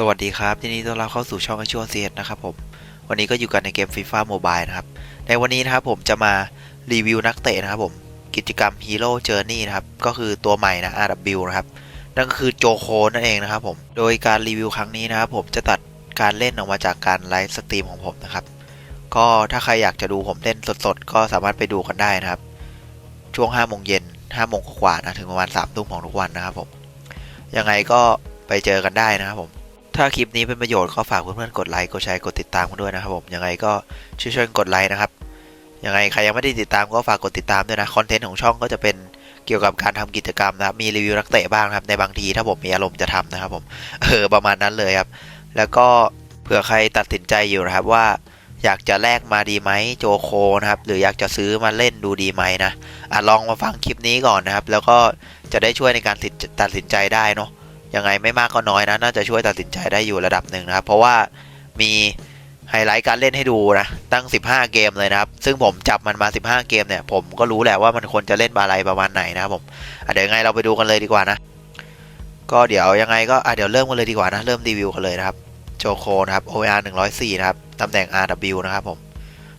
สวัสดีครับยินดีต้อนรับเข้าสู่ช่องไอชัวเซียนะครับผม วันนี้ก็อยู่กันในเกม FIFA Mobile นะครับ ในวันนี้นะครับผมจะมารีวิวนักเตะนะครับผม กิจกรรม Hero Journey นะครับ ก็คือตัวใหม่นะ RW นะครับ นั่นก็คือโจโคนั่นเองนะครับผม โดยการรีวิวครั้งนี้นะครับผมจะตัดการเล่นออกมาจากการไลฟ์สตรีมของผมนะครับ ก็ถ้าใครอยากจะดูผมเล่นสดๆ ก็สามารถไปดูกันได้นะครับ ช่วง5โมงเย็น5โมงกว่านะถึงประมาณ3ทุ่มของทุกวันนะครับผม ยังไงก็ไปเจอกันได้นะครับผม ถ้าคลิปนี้เป็นประโยชน์ก็ฝากเพื่อนๆกดไลค์กดแชร์กดติดตามกันด้วยนะครับผมยังไงก็ช่วยๆกดไลค์นะครับยังไงใครยังไม่ได้ติดตามก็ฝากกดติดตามด้วยนะคอนเทนต์ของช่องก็จะเป็นเกี่ยวกับการทำกิจกรรมนะครับมีรีวิวนักเตะบ้างนะครับในบางทีถ้าผมมีอารมณ์จะทำนะครับผมเออประมาณนั้นเลยครับ แล้วก็เผื่อใครตัดสินใจอยู่นะครับว่าอยากจะแลกมาดีไหมโจโคนะครับ หรืออยากจะซื้อมาเล่นดูดีไหมนะอะลองมาฟังคลิปนี้ก่อนนะครับ แล้วก็จะได้ช่วยในการตัดสินใจได้เนาะ ยังไงไม่มากก็น้อยนะ น่าจะช่วยตัดสินใจได้อยู่ระดับหนึ่งนะครับ เพราะว่ามีไฮไลท์การเล่นให้ดูนะ ตั้ง 15 เกมเลยนะครับ ซึ่งผมจับมันมา 15 เกมเนี่ย ผมก็รู้แหละว่ามันควรจะเล่นอะไรประมาณไหนนะครับผมเดี๋ยวยังไงเราไปดูกันเลยดีกว่านะ ก็เดี๋ยวยังไงก็อะเดี๋ยวเริ่มกันเลยดีกว่านะ เริ่มรีวิวกันเลยนะครับ โจโคนะครับ OR 104 นะครับ ตำแหน่ง RW นะครับผม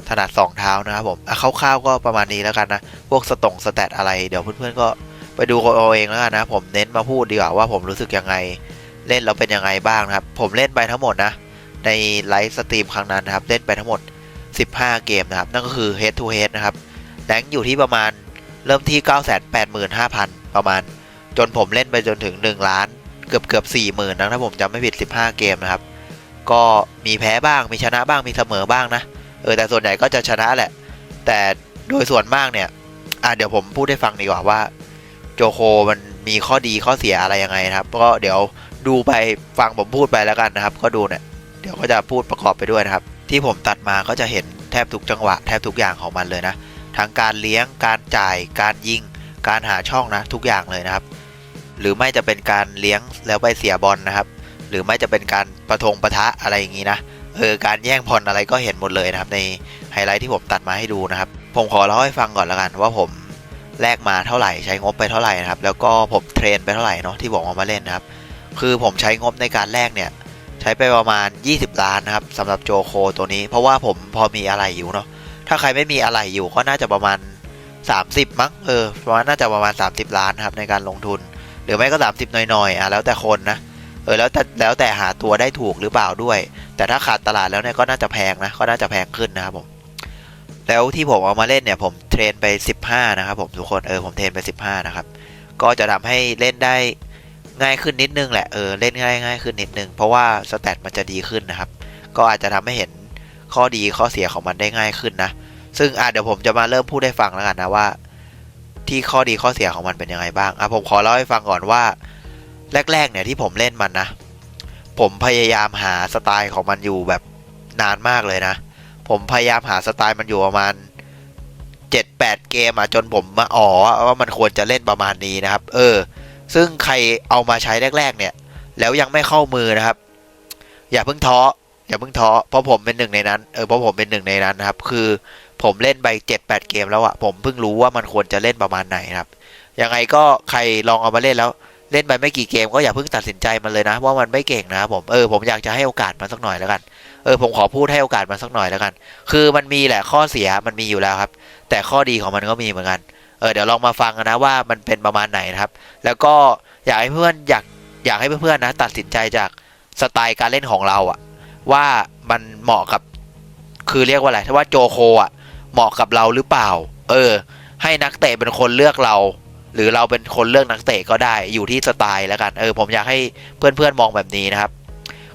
ถนัด 2 เท้านะครับผมอะคร่าวๆก็ประมาณนี้แล้วกันนะ พวกสตงสแตทอะไร เดี๋ยวเพื่อนๆก็ ไปดูเอาเองแล้วกันนะ ผมเน้นมาพูดดีกว่าว่าผมรู้สึกยังไง เล่นแล้วเป็นยังไงบ้างนะครับ ผมเล่นไปทั้งหมดนะ ในไลฟ์สตรีมครั้งนั้นนะครับ เล่นไปทั้งหมด 15 เกมนะครับ นั่นก็คือ head to head นะครับแรงอยู่ที่ประมาณเริ่มที่ 985,000 ประมาณ จนผมเล่นไปจนถึง 1 ล้าน เกือบเกือบ40,000นะถ้าผมจำไม่ผิด 15 เกมนะครับ ก็มีแพ้บ้างมีชนะบ้างมีเสมอบ้างนะเออแต่ส่วนใหญ่ก็จะชนะแหละ แต่โดยส่วนมากเนี่ยอะเดี๋ยวผมพูดให้ฟังดีกว่าว่า โจโคมันมีข้อดีข้อเสียอะไรยังไงนะครับ ก็เดี๋ยวดูไปฟังผมพูดไปแล้วกันนะครับ ก็ดูเนี่ยเดี๋ยวก็จะพูดประกอบไปด้วยนะครับ ที่ผมตัดมาก็จะเห็นแทบทุกจังหวะแทบทุกอย่างของมันเลยนะทั้งการเลี้ยงการจ่าย การยิง การหาช่องนะทุกอย่างเลยนะครับ หรือไม่จะเป็นการเลี้ยงแล้วไปเสียบอลนะครับ หรือไม่จะเป็นการประทงประทะอะไรอย่างนี้นะเออการแย่งบอลอะไรก็เห็นหมดเลยนะครับ ในไฮไลท์ที่ผมตัดมาให้ดูนะครับ ผมขอเล่าให้ฟังก่อนแล้วกันว่าผม แลกมาเท่าไหร่ใช้งบไปเท่าไหร่นะครับ แล้วก็ผมเทรนไปเท่าไหร่เนาะที่บอกว่ามาเล่นนะครับ คือผมใช้งบในการแลกเนี่ยใช้ไปประมาณ 20 ล้านนะครับสำหรับโจโคตัวนี้ เพราะว่าผมพอมีอะไรอยู่เนาะถ้าใครไม่มีอะไรอยู่ก็น่าจะประมาณ 30 มั้งเออประมาณน่าจะประมาณ 30 ล้านครับในการลงทุน หรือไม่ก็ 30 หน่อยๆอะแล้วแต่คนนะเออแล้วแต่แล้วแต่หาตัวได้ถูกหรือเปล่าด้วย แต่ถ้าขาดตลาดแล้วเนี่ยก็น่าจะแพงนะก็น่าจะแพงขึ้นนะครับผม แล้วที่ผมเอามาเล่นเนี่ยผมเทรนไป 15 นะครับผมทุกคนเออผมเทรนไป 15 นะครับ ก็จะทำให้เล่นได้ง่ายขึ้นนิดนึงแหละเออเล่นง่ายง่ายขึ้นนิดนึง เพราะว่าสแตทมันจะดีขึ้นนะครับ ก็อาจจะทำให้เห็นข้อดีข้อเสียของมันได้ง่ายขึ้นนะ ซึ่งอะเดี๋ยวผมจะมาเริ่มพูดให้ฟังแล้วกันนะว่า ที่ข้อดีข้อเสียของมันเป็นยังไงบ้างอะผมขอเล่าให้ฟังก่อนว่า แรก ๆ เนี่ยที่ผมเล่นมันนะ ผมพยายามหาสไตล์ของมันอยู่แบบนานมากเลยนะ ผมพยายามหาสไตล์มันอยู่ประมาณเจ็ดแปดเกมอะจนผมมาอ๋อว่ามันควรจะเล่นประมาณนี้นะครับ เออ ซึ่งใครเอามาใช้แรก ๆ เนี่ย แล้วยังไม่เข้ามือนะครับ อย่าเพิ่งท้ออย่าเพิ่งท้อเพราะผมเป็นหนึ่งในนั้นเออเพราะผมเป็นหนึ่งในนั้นนะครับ คือผมเล่นไปเจ็ดแปดเกมแล้วอะผมเพิ่งรู้ว่ามันควรจะเล่นประมาณไหนนะครับยังไงก็ใครลองเอามาเล่นแล้วเล่นไปไม่กี่เกมก็อย่าเพิ่งตัดสินใจมันเลยนะว่ามันไม่เก่งนะครับผมเออผมอยากจะให้โอกาสมันสักหน่อยแล้วกัน เออผมขอพูดให้โอกาสมันสักหน่อยแล้วกัน คือมันมีแหละข้อเสียมันมีอยู่แล้วครับ แต่ข้อดีของมันก็มีเหมือนกัน เออเดี๋ยวลองมาฟังนนะว่ามันเป็นประมาณไหนนะครับ แล้วก็อยากให้เพื่อนอยากอยากให้เพื่อนๆนะ ตัดสินใจจากสไตล์การเล่นของเราอะว่ามันเหมาะกับคือเรียกว่าอะไรถ้าว่าโจโคอะเหมาะกับเราหรือเปล่า เออ ให้นักเตะเป็นคนเลือกเรา หรือเราเป็นคนเลือกนักเตะก็ได้อยู่ที่สไตล์แล้วกัน เออผมอยากให้เพื่อนๆมองแบบนี้นะครับ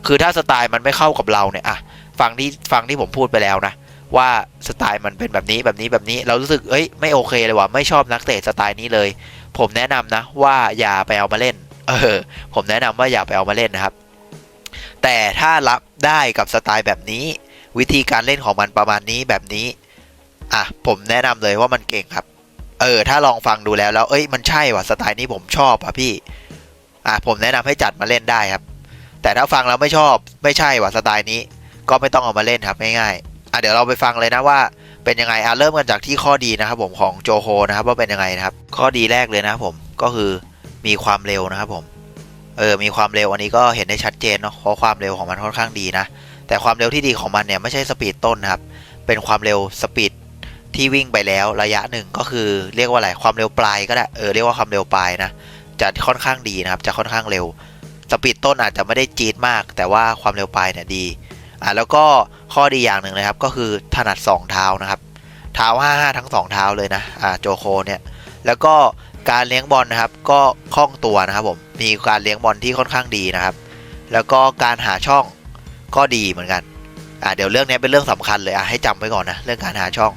คือถ้าสไตล์มันไม่เข้ากับเราเนี่ยอะฟังที่ฟังที่ผมพูดไปแล้วนะ ว่าสไตล์มันเป็นแบบนี้แบบนี้แบบนี้ เรารู้สึกเอ้ยไม่โอเคเลยว่ะไม่ชอบนักเตะสไตล์นี้เลย ผมแนะนำนะ ว่าอย่าไปเอามาเล่น เออ ผมแนะนำว่าอย่าไปเอามาเล่นนะครับ แต่ถ้ารับได้กับสไตล์แบบนี้ วิธีการเล่นของมันประมาณนี้แบบนี้อะผมแนะนำเลยว่ามันเก่งครับ เออ ถ้าลองฟังดูแล้วแล้ว เอ้ยมันใช่ว่ะสไตล์นี้ผมชอบอะพี่ อะผมแนะนำให้จัดมาเล่นได้ครับ แต่ถ้าฟังแล้วไม่ชอบไม่ใช่ว่ะสไตล์นี้ ก็ไม่ต้องเอามาเล่นครับง่ายๆอะเดี๋ยวเราไปฟังเลยนะว่าเป็นยังไงอะเริ่มกันจากที่ข้อดีนะครับผมของโจโฮนะครับว่าเป็นยังไงนะครับ ข้อดีแรกเลยนะครับผมก็คือมีความเร็วนะครับผมเออมีความเร็วอันนี้ก็เห็นได้ชัดเจนเนาะเพราะความเร็วของมันค่อนข้างดีนะ แต่ความเร็วที่ดีของมันเนี่ยไม่ใช่สปีดต้นนะครับเป็นความเร็วสปีดที่วิ่งไปแล้วระยะหนึ่งก็คือเรียกว่าอะไรความเร็วปลายก็ได้เออเรียกว่าความเร็วปลายนะจะค่อนข้างดีนะครับจะค่อนข้างเร็ว สปีดต้นอาจจะไม่ได้จี๊ดมาก แต่ว่าความเร็วปลายเนี่ยดีอ่าแล้วก็ข้อดีอย่างหนึ่งนะครับ ก็คือถนัดสองเท้านะครับ เท้า 5 5 ทั้งสองเท้าเลยนะอ่าโจโคเนี่ยแล้วก็การเลี้ยงบอลนะครับ ก็คล่องตัวนะครับผมมีการเลี้ยงบอลที่ค่อนข้างดีนะครับ แล้วก็การหาช่องก็ดีเหมือนกันอ่าเดี๋ยวเรื่องนี้เป็นเรื่องสำคัญเลยอะให้จำไว้ก่อนนะเรื่องการหาช่อง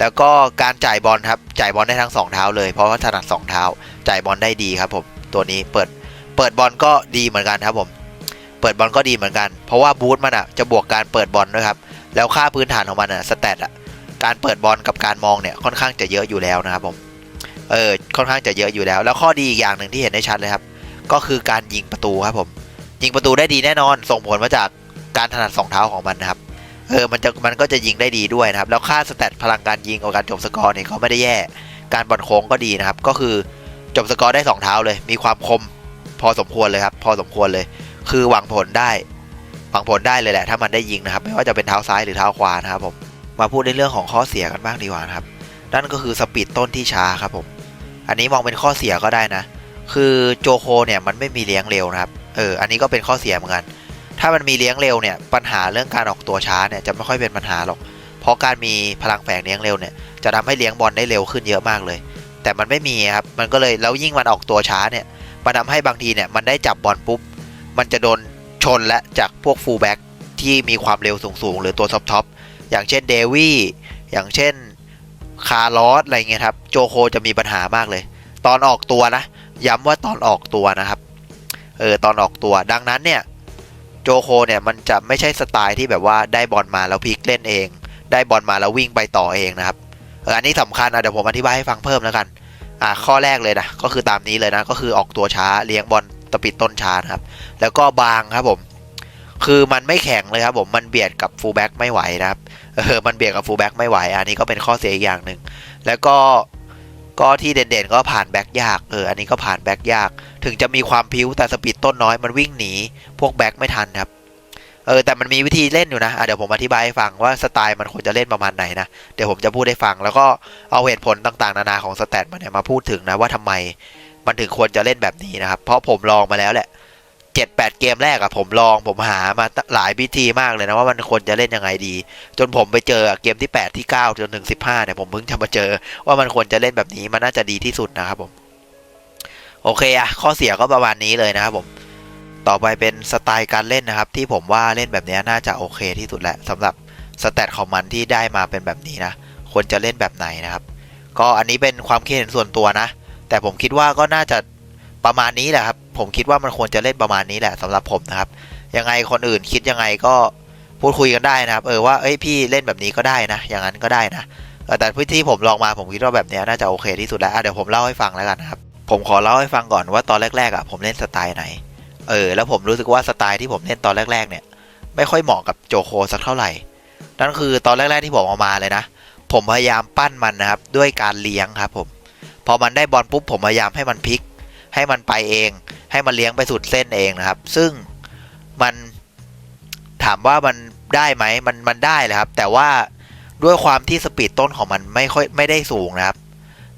แล้วก็การจ่ายบอลครับจ่ายบอลได้ทั้งสองเท้าเลยเพราะว่าถนัดสองเท้าจ่ายบอลได้ดีครับผมตัวนี้เปิด เปิดบอลก็ดีเหมือนกันครับผมเปิดบอลก็ดีเหมือนกัน เพราะว่าบูทมันอะจะบวกการเปิดบอลด้วยครับ แล้วค่าพื้นฐานของมันอะสแตทอะการเปิดบอลกับการมองเนี่ยค่อนข้างจะเยอะอยู่แล้วนะครับผมเออค่อนข้างจะเยอะอยู่แล้ว แล้วข้อดีอีกอย่างหนึ่งที่เห็นได้ชัดเลยครับ ก็คือการยิงประตูครับผม ยิงประตูได้ดีแน่นอน ส่งผลมาจากการถนัดสองเท้าของมันนะครับเออมันจะมันก็จะยิงได้ดีด้วยนะครับ แล้วค่าสแตทพลังการยิงกับการจบสกอร์เนี่ยก็ไม่ได้แย่ การบอลโค้งก็ดีนะครับ ก็คือจบสกอร์ได้สองเท้าเลย มีความคม พอสมควรเลยครับ พอสมควรเลย คือหวังผลได้หวังผลได้เลยแหละ ถ้ามันได้ยิงนะครับ ไม่ว่าจะเป็นเท้าซ้ายหรือเท้าขวานะครับผมมาพูดในเรื่องของข้อเสียกันบ้างดีกว่านะครับ นั่นก็คือสปีดต้นที่ช้าครับผม อันนี้มองเป็นข้อเสียก็ได้นะ คือโจโคเนี่ยมันไม่มีเลี้ยงเร็วนะครับ เออ อันนี้ก็เป็นข้อเสียเหมือนกัน ถ้ามันมีเลี้ยงเร็วเนี่ย ปัญหาเรื่องการออกตัวช้าเนี่ยจะไม่ค่อยเป็นปัญหาหรอก เพราะการมีพลังแฝงเลี้ยงเร็วเนี่ยจะทำให้เลี้ยงบอลได้เร็วขึ้นเยอะมากเลย แต่มันไม่มีครับ มันก็เลยแล้วยิ่งมันออกตัวช้าเนี่ย มันทำให้บางทีเนี่ยมันได้จับบอลปุ๊บ มันจะโดนชนและจากพวกฟูลแบ็กที่มีความเร็วสูงๆ หรือตัวท็อปท็อปอย่างเช่นเดวี่อย่างเช่นคาร์ลอสอะไรเงี้ยครับ โจโคจะมีปัญหามากเลย ตอนออกตัวนะ ย้ำว่าตอนออกตัวนะครับเออตอนออกตัว ดังนั้นเนี่ยโจโคเนี่ยมันจะไม่ใช่สไตล์ที่แบบว่าได้บอลมาแล้วพลิกเล่นเอง ได้บอลมาแล้ววิ่งไปต่อเองนะครับเอออันนี้สำคัญอะเดี๋ยวผมอธิบายให้ฟังเพิ่มแล้วกัน อ่าข้อแรกเลยนะก็คือตามนี้เลยนะก็คือออกตัวช้าเลี้ยงบอลตะปิดต้นช้านะครับ แล้วก็บางครับผม คือมันไม่แข็งเลยครับผมมันเบียดกับฟูลแบ็กไม่ไหวนะครับเออมันเบียดกับฟูลแบ็กไม่ไหว อันนี้ก็เป็นข้อเสียอีกอย่างหนึ่งแล้วก็ก็ที่เด่นๆก็ผ่านแบ็กยากเอออันนี้ก็ผ่านแบ็กยาก ถึงจะมีความพิ้วแต่สปีดต้นน้อยมันวิ่งหนี พวกแบ็กไม่ทันครับ เออแต่มันมีวิธีเล่นอยู่นะะเดี๋ยวผมอธิบายให้ฟังว่าสไตล์มันควรจะเล่นประมาณไหนนะ เดี๋ยวผมจะพูดให้ฟัง แล้วก็เอาเหตุผลต่างๆ นานาของสแตทมาเนี่ยมาพูดถึงนะว่าทำไมมันถึงควรจะเล่นแบบนี้นะครับ เพราะผมลองมาแล้วแหละเจ็ดแปดเกมแรกอะผมลองผมหามาหลายวิธีมากเลยนะว่ามันควรจะเล่นยังไงดี จนผมไปเจอเกมที่แปดที่เก้าจนถึงสิบห้าเนี่ยผมเพิ่งจะมาเจอ ว่ามันควรจะเล่นแบบนี้มันน่าจะดีที่สุดนะครับผมโอเคอะข้อเสียก็ประมาณนี้เลยนะครับผม ต่อไปเป็นสไตล์การเล่นนะครับ ที่ผมว่าเล่นแบบนี้น่าจะโอเคที่สุดแหละสำหรับสแตทของมันที่ได้มาเป็นแบบนี้นะควรจะเล่นแบบไหนนะครับ ก็อันนี้เป็นความคิดเห็นส่วนตัวนะ แต่ผมคิดว่าก็น่าจะประมาณนี้แหละครับ ผมคิดว่ามันควรจะเล่นประมาณนี้แหละสำหรับผมนะครับ ยังไงคนอื่นคิดยังไงก็พูดคุยกันได้นะครับ เออว่าเอ้ยพี่เล่นแบบนี้ก็ได้นะ อย่างนั้นก็ได้นะแต่พื้นที่ผมลองมาผมคิดว่าแบบนี้น่าจะโอเคที่สุดแล้วเดี๋ยวผมเล่าให้ฟังแล้วกันนะครับผมขอเล่าให้ฟังก่อนว่าตอนแรกๆอะผมเล่นสไตล์ไหน เออ แล้วผมรู้สึกว่าสไตล์ที่ผมเล่นตอนแรก ๆ เนี่ย ไม่ค่อยเหมาะกับโจโคสักเท่าไหร่ นั่นคือตอนแรก ๆ ที่ผมเอามาเลยนะ ผมพยายามปั้นมันนะครับ ด้วยการเลี้ยงครับผม พอมันได้บอลปุ๊บผมพยายามให้มันพลิก ให้มันไปเอง ให้มันเลี้ยงไปสุดเส้นเองนะครับ ซึ่งมันถามว่ามันได้ไหมมันมันได้แหละครับ แต่ว่าด้วยความที่สปีดต้นของมันไม่ค่อยไม่ได้สูงนะครับ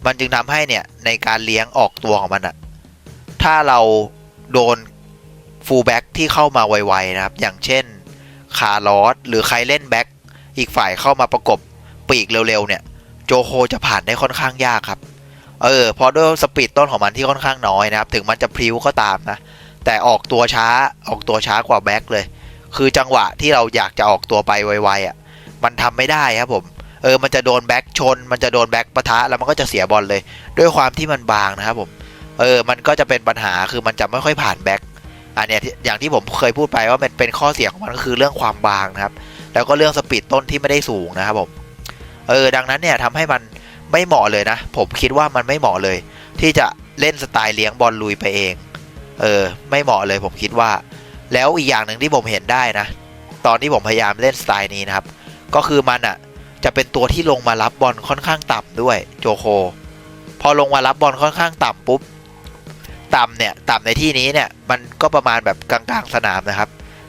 มันจึงทำให้เนี่ยในการเลี้ยงออกตัวของมันอะถ้าเราโดน ฟูลแบ็กที่เข้ามาไวๆนะครับ อย่างเช่นคาร์ลอสหรือใครเล่นแบ็กอีกฝ่ายเข้ามาประกบปีกเร็วๆ เนี่ย โจโคจะผ่านได้ค่อนข้างยากครับ เออเพราะด้วยสปีดต้นของมันที่ค่อนข้างน้อยนะครับ ถึงมันจะพลิ้วก็ตามนะ แต่ออกตัวช้าออกตัวช้ากว่าแบ็กเลย คือจังหวะที่เราอยากจะออกตัวไปไวๆอะมันทำไม่ได้ครับผมเออ มันจะโดนแบ็กชน มันจะโดนแบ็กปะทะ แล้วมันก็จะเสียบอลเลย ด้วยความที่มันบางนะครับผม เออ มันก็จะเป็นปัญหา คือมันจะไม่ค่อยผ่านแบ็ก อันเนี้ยที่อย่างที่ผมเคยพูดไปว่ามันเป็นข้อเสียของมันก็คือเรื่องความบางนะครับ แล้วก็เรื่องสปีดต้นที่ไม่ได้สูงนะครับผม เออ ดังนั้นเนี่ยทำให้มันไม่เหมาะเลยนะ ผมคิดว่ามันไม่เหมาะเลย ที่จะเล่นสไตล์เลี้ยงบอลลุยไปเอง เออ ไม่เหมาะเลยผมคิดว่า แล้วอีกอย่างหนึ่งที่ผมเห็นได้นะ ตอนที่ผมพยายามเล่นสไตล์นี้นะครับ ก็คือมันอะจะเป็นตัวที่ลงมารับบอลค่อนข้างต่ำด้วยโจโค พอลงมารับบอลค่อนข้างต่ำปุ๊บ ต่ำเนี่ยต่ำในที่นี้เนี่ยมันก็ประมาณแบบกลางๆสนามนะครับ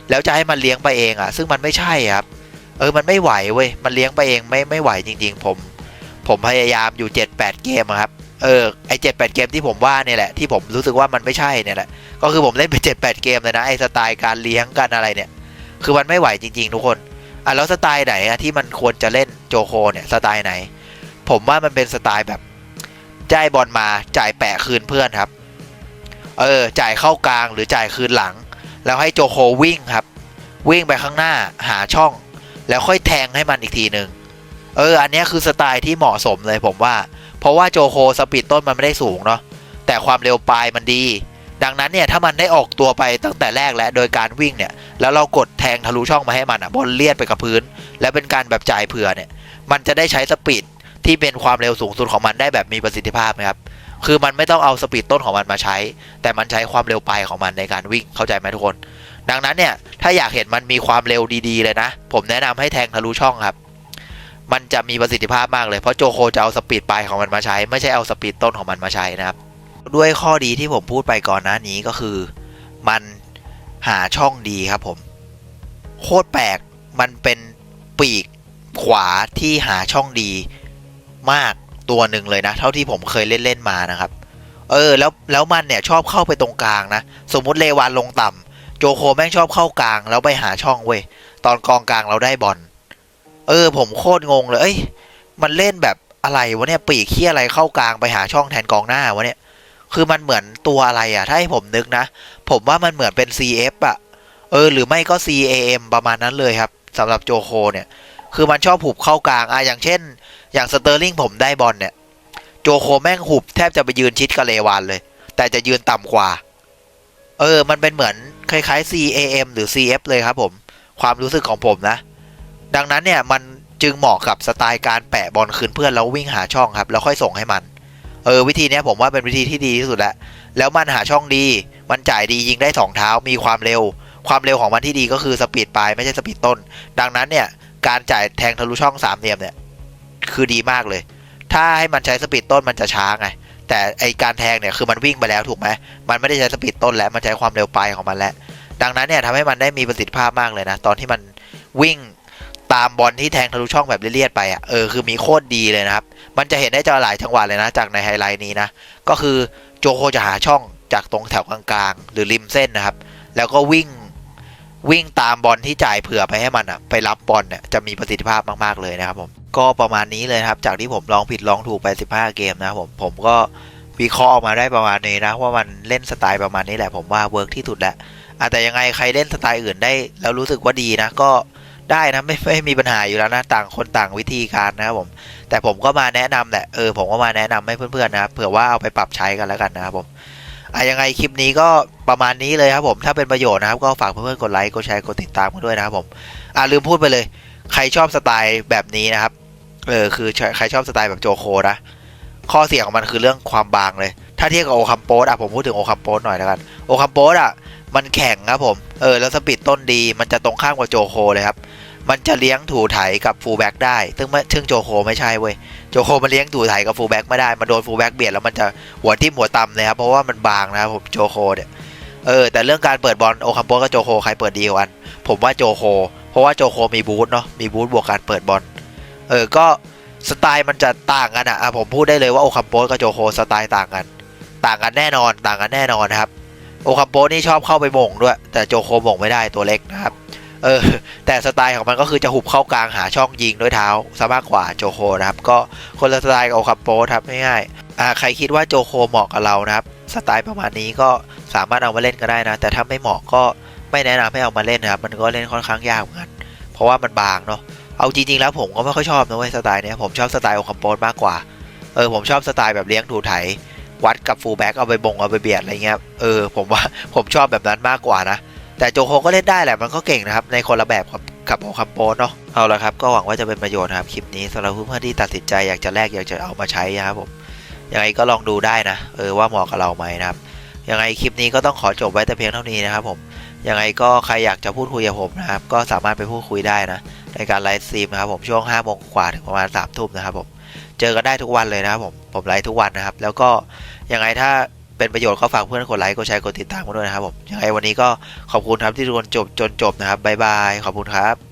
แล้วจะให้มันเลี้ยงไปเองอะ่ะ ซึ่งมันไม่ใช่ครับ เออมันไม่ไหวเว้ยมันเลี้ยงไปเองไม่ไม่ไหวจริง ๆ ผม ผมพยายามอยู่ 7-8 เกมครับเออไอ7-8เกมที่ผมว่าเนี่ยแหละที่ผมรู้สึกว่ามันไม่ใช่เนี่ยแหละก็คือผมเล่นไป7-8เกมเลยนะไอสไตล์การเลี้ยงกันอะไรเนี่ย คือมันไม่ไหวจริง ๆ ทุกคนอะแล้วสไตล์ไหนอะที่มันควรจะเล่นโจโคเนี่ยสไตล์ไหน ผมว่ามันเป็นสไตล์แบบจ่ายบอลมาจ่ายแปะคืนเพื่อนครับ เออจ่ายเข้ากลางหรือจ่ายคืนหลัง แล้วให้โจโควิ่งครับ วิ่งไปข้างหน้าหาช่อง แล้วค่อยแทงให้มันอีกทีหนึ่งเออ อันนี้คือสไตล์ที่เหมาะสมเลยผมว่า เพราะว่าโจโคสปีดต้นมันไม่ได้สูงเนาะแต่ความเร็วปลายมันดี ดังนั้นเนี่ยถ้ามันได้ออกตัวไปตั้งแต่แรกแล้วโดยการวิ่งเนี่ย แล้วเรากดแทงทะลุช่องมาให้มันอะบอลเลียดไปกับพื้น แล้วเป็นการแบบจ่ายเผื่อเนี่ย มันจะได้ใช้สปีดที่เป็นความเร็วสูงสุดของมันได้แบบมีประสิทธิภาพนะครับ คือมันไม่ต้องเอาสปีดต้นของมันมาใช้ แต่มันใช้ความเร็วปลายของมันในการวิ่งเข้าใจไหมทุกคน ดังนั้นเนี่ยถ้าอยากเห็นมันมีความเร็วดีๆเลยนะ ผมแนะนำให้แทงทะลุช่องครับ มันจะมีประสิทธิภาพมากเลยเพราะโจโคจะเอาสปีดปลายของมันมาใช้ ไม่ใช่เอาสปีดต้นของมันมาใช้นะครับ ด้วยข้อดีที่ผมพูดไปก่อนหน้านี้ก็คือ มันหาช่องดีครับผม โคตรแปลกมันเป็นปีกขวาที่หาช่องดีมาก ตัวหนึ่งเลยนะ เท่าที่ผมเคยเล่นๆมานะครับ เออ แล้วแล้วมันเนี่ยชอบเข้าไปตรงกลางนะ สมมุติเลวานลงต่ำโจโคแม่งชอบเข้ากลาง แล้วไปหาช่องเว้ยตอนกองกลางเราได้บอลเออ ผมโคตรงงเลยเอ้ยมันเล่นแบบอะไรวะเนี่ยปีกขี้อะไรเข้ากลางไปหาช่องแทนกองหน้าวะเนี่ย คือมันเหมือนตัวอะไรอะถ้าให้ผมนึกนะ ผมว่ามันเหมือนเป็น CF อะเออ หรือไม่ก็ CAM ประมาณนั้นเลยครับสำหรับโจโคเนี่ย คือมันชอบหุบเข้ากลางอะอย่างเช่น อย่างสเตอร์ลิงผมได้บอลเนี่ย โจโคแม่งหุบแทบจะไปยืนชิดกับเลวานเลย แต่จะยืนต่ำกว่า เออ มันเป็นเหมือนคล้ายๆ CAM หรือ CF เลยครับผม ความรู้สึกของผมนะ ดังนั้นเนี่ยมันจึงเหมาะกับสไตล์การแปะบอลคืนเพื่อนแล้ววิ่งหาช่องครับ แล้วค่อยส่งให้มัน เออ วิธีนี้ผมว่าเป็นวิธีที่ดีที่สุดแล้วแล้วมันหาช่องดี มันจ่ายดียิงได้สองเท้ามีความเร็ว ความเร็วของมันที่ดีก็คือสปีดปลายไม่ใช่สปีดต้น ดังนั้นเนี่ยการจ่ายแทงทะลุช่องสามเหลี่ยมเนี่ย คือดีมากเลย ถ้าให้มันใช้สปีดต้นมันจะช้าไง แต่ไอการแทงเนี่ยคือมันวิ่งไปแล้วถูกไหมมันไม่ได้ใช้สปีดต้นแล้วมันใช้ความเร็วปลายของมันแล้ว ดังนั้นเนี่ยทำให้มันได้มีประสิทธิภาพมากเลยนะ ตอนที่มันวิ่งตามบอลที่แทงทะลุช่องแบบเลียดๆไปอะเออคือมีโคตรดีเลยนะครับ มันจะเห็นได้จากหลายจังหวะเลยนะ จากในไฮไลท์นี้นะ ก็คือโจโคจะหาช่องจากตรงแถวกลางๆ หรือริมเส้นนะครับ แล้วก็วิ่งวิ่งตามบอลที่จ่ายเผื่อไปให้มันอะไปรับบอลเนี่ยจะมีประสิทธิภาพมากๆเลยนะครับผม ก็ประมาณนี้เลยครับ จากที่ผมลองผิดลองถูกไป 15 เกมนะครับผมผมก็วิเคราะห์ออกมาได้ประมาณนี้นะว่ามันเล่นสไตล์ประมาณนี้แหละผมว่าเวิร์กที่สุดแหละอะแต่ยังไงใครเล่นสไตล์อื่นได้ แล้วรู้สึกว่าดีนะก็ได้นะไม่ไม่มีปัญหาอยู่แล้วนะต่างคนต่างวิธีการนะครับผม แต่ผมก็มาแนะนำแหละเออผมก็มาแนะนำให้เพื่อนๆนะครับเผื่อว่าเอาไปปรับใช้กันแล้วกันนะครับผมอะยังไงคลิปนี้ก็ประมาณนี้เลยครับผมถ้าเป็นประโยชน์นะครับ ก็ฝากเพื่อนๆกดไลค์กดแชร์กดติดตามกันด้วยนะครับผมอะลืมพูดไปเลย ใครชอบสไตล์แบบนี้นะครับ เออคือใครชอบสไตล์แบบโจโคนะข้อเสียของมันคือเรื่องความบางเลย ถ้าเทียบกับโอคัมโปสอะผมพูดถึงโอคัมโปสหน่อยแล้วกัน โอคัมโปสอะมันแข็งครับผม เออ แล้วสปีดต้นดี มันจะตรงข้ามกับโจโคเลยครับ มันจะเลี้ยงถูไถกับฟูลแบ็กได้ ซึ่งไม่ซึ่งโจโคไม่ใช่เว้ย โจโคมันเลี้ยงถูไถกับฟูลแบ็กไม่ได้ มันโดนฟูลแบ็กเบียดแล้วมันจะหัวทิ่มหัวต่ำเลยครับ เพราะว่ามันบางนะครับผมโจโคเนี่ย เออ แต่เรื่องการเปิดบอลโอคัมโปสกับโจโคใครเปิดดีกว่ากัน ผมว่าโจโค เพราะว่าโจโคมีบูทเนาะ มีบูทบวกการเปิดบอล เออก็สไตล์มันจะต่างกันอะอะผมพูดได้เลยว่าโอคัมโปสกับโจโคสไตล์ต่างกัน ต่างกันแน่นอนต่างกันแน่นอนนะครับโอคัมโปสนี่ชอบเข้าไปหม่งด้วย แต่โจโคหม่งไม่ได้ตัวเล็กนะครับเออแต่สไตล์ของมันก็คือจะหุบเข้ากลางหาช่องยิงด้วยเท้าซะมากกว่าโจโคนะครับ ก็คนละสไตล์กับโอคัมโปสครับง่ายๆอ่าใครคิดว่าโจโคเหมาะกับเรานะครับ สไตล์ประมาณนี้ก็สามารถเอามาเล่นก็ได้นะ แต่ถ้าไม่เหมาะก็ไม่แนะนำให้เอามาเล่นนะครับ มันก็เล่นค่อนข้างยากเหมือนกันเพราะว่ามันบางเนาะ เอาจริงๆแล้วผมก็ไม่ค่อยชอบนะเว้ยสไตล์เนี้ยผมชอบสไตล์โองคัมโปสมากกว่า เออผมชอบสไตล์แบบเลี้ยงถูไถ วัดกับฟูลแบ็กเอาไปบงเอาไปเบียดอะไรเงี้ย เออผมว่าผมชอบแบบนั้นมากกว่านะ แต่โจโคก็เล่นได้แหละมันก็เก่งนะครับ ในคนละแบบกับกับโอคัมโปสเนาะ เอาละครับก็หวังว่าจะเป็นประโยชน์นะครับคลิปนี้สำหรับเพื่อนๆที่ตัดสินใจอยากจะแลกอยากจะเอามาใช้นะครับผม ยังไงก็ลองดูได้นะ เออว่าเหมาะกับเราไหมนะครับ ยังไงคลิปนี้ก็ต้องขอจบไว้แต่เพียงเท่านี้นะครับผม ยังไงก็ใครอยากจะพูดคุยกับผมนะครับก็สามารถไปพูดคุยได้นะ ในการไลฟ์สตรีมนะครับผมช่วง5โมงกว่าถึงประมาณ3ทุ่มนะครับผมเจอกันได้ทุกวันเลยนะครับผมผมไลฟ์ทุกวันนะครับ แล้วก็ยังไงถ้าเเป็นประโยชน์ก็ฝากเพื่อนกดไลค์กดแชร์กดติดตามกันด้วยนะครับผมยังไงวันนี้ก็ขอบคุณครับที่ทุกคนจบจนจบนะครับบ๊ายบายขอบคุณครับ